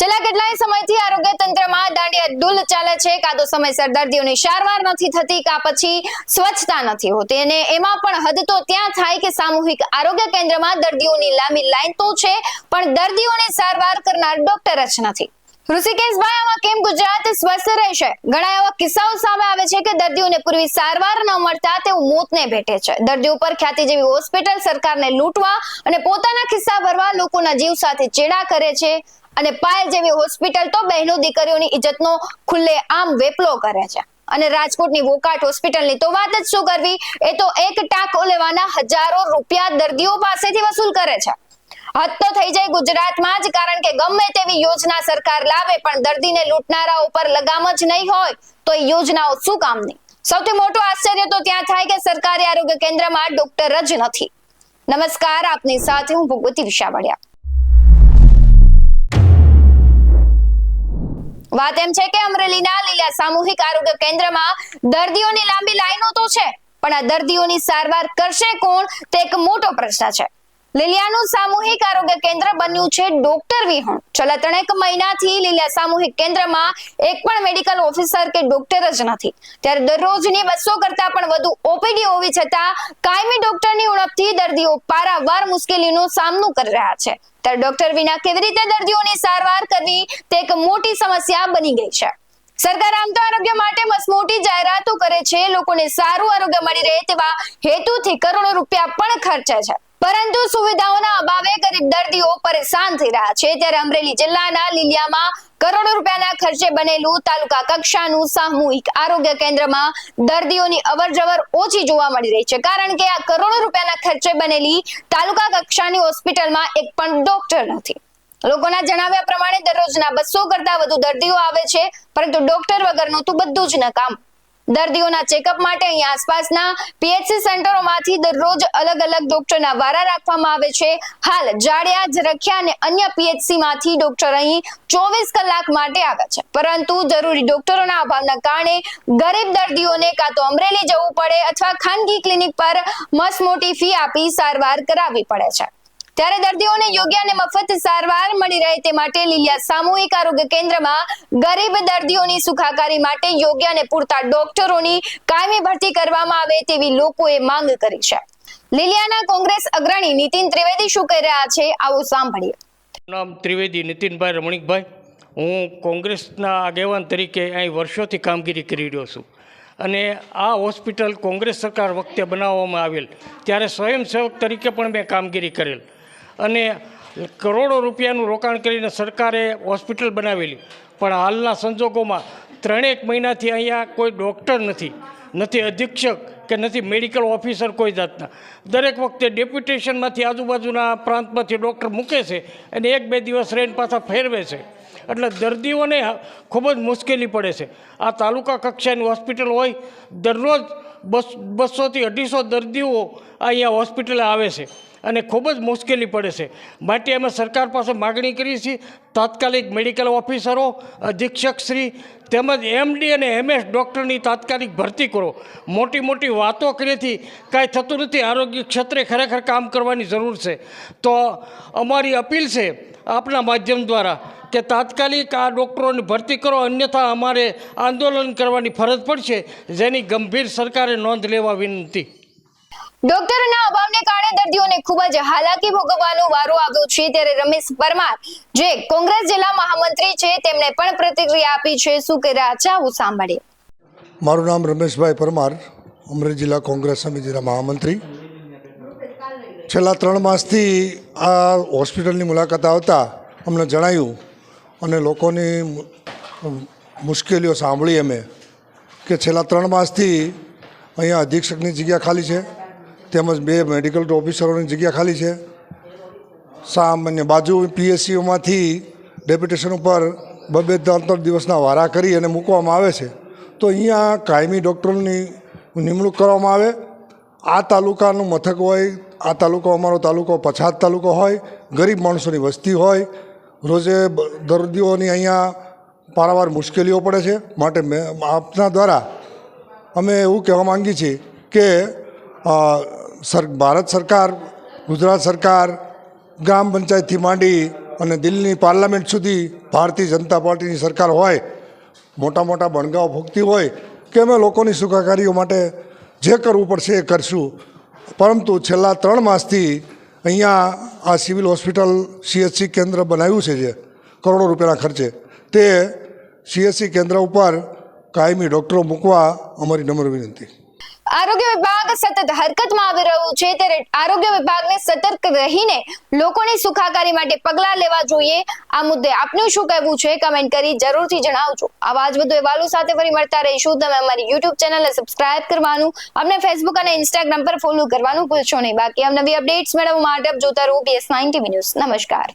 છેલ્લા કેટલાય સમયથી આરોગ્ય તંત્રમાં દાંડિયા ડુલ ચાલે છે. કાં તો સમયસર દર્દીઓની સારવાર નથી થતી, કાં પછી સ્વચ્છતા નથી હોતી. અને એમાં પણ હદ તો ત્યાં થાય કે સામૂહિક આરોગ્ય કેન્દ્રમાં દર્દીઓની લાંબી લાઈન તો છે, પણ દર્દીઓની સારવાર કરનાર ડોક્ટર જ નથી. ઋષિકેશભાઈ, આમાં કેમ ગુજરાત સ્વસ્થ રહેશે? ઘણા એવા કિસ્સાઓ સામે આવે છે કે દર્દીઓને પૂર્વી સારવાર ન મળતા તેઓ મોતને ભેટે છે. દર્દી ઉપર ખ્યાતિ જેવી હોસ્પિટલ સરકારને લૂંટવા અને પોતાના ખિસ્સા ભરવા લોકોના જીવ સાથે ચેડા કરે છે. અને પાયલ જેવી હોસ્પિટલ તો બહેનો દીકરીઓની ઇજ્જતનો ખુલ્લે આમ વેપલો કરે છે. અને રાજકોટની વોકાટ હોસ્પિટલની તો વાત જ શું કરવી? એ તો એક ટાંકો લેવાના હજારો રૂપિયા દર્દીઓ પાસેથી વસૂલ કરે છે. હદ તો થઈ જાય ગુજરાતમાં જ, કારણ કે ગમે તેવી યોજના સરકાર લાવે, પણ દર્દીને લૂંટનારા ઉપર લગામ જ નહીં હોય, તો એ યોજનાઓ શું કામની? સૌથી મોટું આશ્ચર્ય તો ત્યાં થાય કે સરકારી આરોગ્ય કેન્દ્રમાં ડોક્ટર જ નથી. નમસ્કાર, આપની સાથે હું ભગવતી વિશાવડિયા. વાત એમ છે કે અમરેલીના લીલા સામૂહિક આરોગ્ય કેન્દ્રમાં દર્દીઓની લાંબી લાઈનો તો છે, પણ આ દર્દીઓની સારવાર કરશે કોણ, તે એક મોટો પ્રશ્ન છે. લીલિયાનું સામૂહિક આરોગ્ય કેન્દ્ર બન્યું છે ડોક્ટર વિહોણ. છેલ્લા ત્રણેક મહિનાથી લીલિયા સામૂહિક કેન્દ્રમાં એક પણ મેડિકલ ઓફિસર કે ડોક્ટર જ નથી. ત્યારે દરરોજની બસો કરતા પણ વધુ ઓપીડી હોવી છતાં કાયમી ડોક્ટરની ઉણપથી દર્દીઓ પારાવાર મુશ્કેલીનો સામનો કરી રહ્યા છે. ત્યારે ડોક્ટર વિના કેવી રીતે દર્દીઓની સારવાર કરવી તે એક મોટી સમસ્યા બની ગઈ છે. સરકાર આમ તો આરોગ્ય માટે મસમોટી જાહેરાતો કરે છે, લોકોને સારું આરોગ્ય મળી રહે તેવા હેતુથી કરોડો રૂપિયા પણ ખર્ચે છે. પરંતુ સુવિધાઓના અભાવે ગરીબ દર્દીઓ પરેશાન થઈ રહ્યા છે. ત્યારે અમરેલી જિલ્લાના લીલિયામાં કરોડો રૂપિયાના ખર્ચે બનેલું તાલુકા કક્ષાનું સામૂહિક આરોગ્ય કેન્દ્રમાં દર્દીઓની અવરજવર ઓછી જોવા મળી રહી છે. કારણ કે આ કરોડો રૂપિયાના ખર્ચે બનેલી તાલુકા કક્ષાની હોસ્પિટલમાં એક પણ ડોક્ટર નથી. લોકોના જણાવ્યા પ્રમાણે દરરોજના બસો કરતા વધુ દર્દીઓ આવે છે, પરંતુ ડોક્ટર વગરનું તો બધું જ નકામ. દર્દીઓના ચેકઅપ માટે અહીં આસપાસના પીએચસી સેન્ટરોમાંથી દરરોજ અલગ અલગ ડોક્ટરના વારા રાખવામાં આવે છે. હાલ જાડિયા, ઝરખિયા અને અન્ય પીએચસી માંથી ડોક્ટર અહીં ચોવીસ કલાક માટે આવે છે. પરંતુ જરૂરી ડોક્ટરોના અભાવના કારણે ગરીબ દર્દીઓને કાં તો અમરેલી જવું પડે અથવા ખાનગી ક્લિનિક પર મસ્ત મોટી ફી આપી સારવાર કરાવવી પડે છે. ત્યારે દર્દીઓને યોગ્ય અને મફત સારવાર મળી રહે તે માટે લીલિયા સામૂહિક આરોગ્ય કેન્દ્રમાં ગરીબ દર્દીઓની સુખાકારી માટે યોગ્ય અને પૂરતા ડોક્ટરોની કાયમી ભરતી કરવામાં આવે તેવી લોકોએ માંગ કરી છે. લીલિયાના કોંગ્રેસ અગ્રણી નીતિન ત્રિવેદી શું કહી રહ્યા છે આવો સાંભળીએ. નામ ત્રિવેદી નીતિનભાઈ રમણીકભાઈ. હું કોંગ્રેસના આગેવાન તરીકે અહીં વર્ષોથી કામગીરી કરી રહ્યો છું. અને આ હોસ્પિટલ કોંગ્રેસ સરકાર વખતે બનાવવામાં આવેલ. ત્યારે સ્વયંસેવક તરીકે પણ મેં કામગીરી કરેલ. અને કરોડો રૂપિયાનું રોકાણ કરીને સરકારે હોસ્પિટલ બનાવેલી. પણ હાલના સંજોગોમાં ત્રણેક મહિનાથી અહીંયા કોઈ ડૉક્ટર નથી નથી અધિક્ષક કે નથી મેડિકલ ઓફિસર કોઈ જાતના. દરેક વખતે ડેપ્યુટેશનમાંથી આજુબાજુના પ્રાંતમાંથી ડૉક્ટર મૂકે છે અને એક બે દિવસ રહીને પાછા ફેરવે છે. એટલે દર્દીઓને ખૂબ જ મુશ્કેલી પડે છે. આ તાલુકા કક્ષાની હોસ્પિટલ હોય, દરરોજ બસ, બસોથી અઢીસો દર્દીઓ અહીંયા હોસ્પિટલે આવે છે અને ખૂબ જ મુશ્કેલી પડે છે. માટે અમે સરકાર પાસે માગણી કરીએ છીએ તાત્કાલિક મેડિકલ ઓફિસરો અધિક્ષકશ્રી તેમજ એમડી અને એમએસ ડૉક્ટરની તાત્કાલિક ભરતી કરો. મોટી મોટી વાતો કરીથી કાંઈ થતું નથી, આરોગ્ય ક્ષેત્રે ખરેખર કામ કરવાની જરૂર છે. તો અમારી અપીલ છે, આપના માધ્યમ દ્વારા કે તાત્કાલિક આ ડૉક્ટરોને ભરતી કરો અન્યથા અમારે આંદોલન કરવાની ફરજ પડશે જેની ગંભીર સરકારે નોંધ લેવા વિનંતી. ડોક્ટરના અભાવને કારણે દર્દીઓને ખૂબ જ હાલાકી ભોગવવાનો વારો આવ્યો છે ત્યારે રમેશ પરમાર જે કોંગ્રેસ જિલ્લા મહામંત્રી છે તેમણે પણ પ્રતિક્રિયા આપી છે શું કહી રહ્યા છે આવું સાંભળીએ. મારું નામ રમેશભાઈ પરમાર અમરેલી જિલ્લા કોંગ્રેસ સમિતિના મહામંત્રી. છેલ્લા ત્રણ માસથી આ હોસ્પિટલની મુલાકાત આવતા અમને જણાયું અને લોકોની મુશ્કેલીઓ સાંભળી અમે કે છેલ્લા ત્રણ માસથી અહીંયા અધિક્ષકની જગ્યા ખાલી છે, તેમજ બે મેડિકલ ઓફિસરોની જગ્યા ખાલી છે. સામાન્ય બાજુ પીએસસીઓમાંથી ડેપ્યુટેશન ઉપર બબે ત્રણ ત્રણ દિવસના વારા કરી અને મૂકવામાં આવે છે. તો અહીંયા કાયમી ડૉક્ટરોની નિમણૂક કરવામાં આવે. આ તાલુકાનું મથક હોય, આ તાલુકો અમારો તાલુકો પછાત તાલુકો હોય, ગરીબ માણસોની વસ્તી હોય રોજે દર્દીઓની અહીંયા પારાવાર મુશ્કેલીઓ પડે છે. માટે મેં, આપના દ્વારા અમે એવું કહેવા માંગીએ છીએ કે સર, ભારત સરકાર, ગુજરાત સરકાર, ગ્રામ પંચાયતથી માંડી અને દિલ્હીની પાર્લામેન્ટ સુધી ભારતીય જનતા પાર્ટીની સરકાર હોય, મોટા મોટા બણગાઓ ભોગતી હોય, કે અમે લોકોની સુખાકારીઓ માટે જે કરવું પડશે એ કરશું. પરંતુ છેલ્લા ત્રણ માસથી અહીંયા આ સિવિલ હોસ્પિટલ સીએચસી કેન્દ્ર બનાવ્યું છે જે, કરોડો રૂપિયાના ખર્ચે. તે સીએચસી કેન્દ્ર ઉપર કાયમી ડૉક્ટરો મૂકવા અમારી નમ્ર વિનંતી. આરોગ્ય વિભાગ સતત હરકતમાં આવી રહ્યું છે ત્યારે આરોગ્ય વિભાગને સતર્ક રહીને લોકોની સુખાકારી માટે પગલાં લેવા જોઈએ. આ મુદ્દે આપનું શું કહેવું છે? કમેન્ટ કરી જરૂરથી જણાવજો. આવા જ વધુ અહેવાલો સાથે ફરી મળતા રહીશું. તમે અમારી યુટ્યુબ ચેનલને સબસ્ક્રાઇબ કરવાનું, અમને ફેસબુક અને ઇન્સ્ટાગ્રામ પર ફોલો કરવાનું ભૂલશો નહીં. બાકી અમને નવી અપડેટ્સ મેળવવા માટે આપ જોતા રહો બીએસ નાઇન ટીવી ન્યૂઝ નમસ્કાર.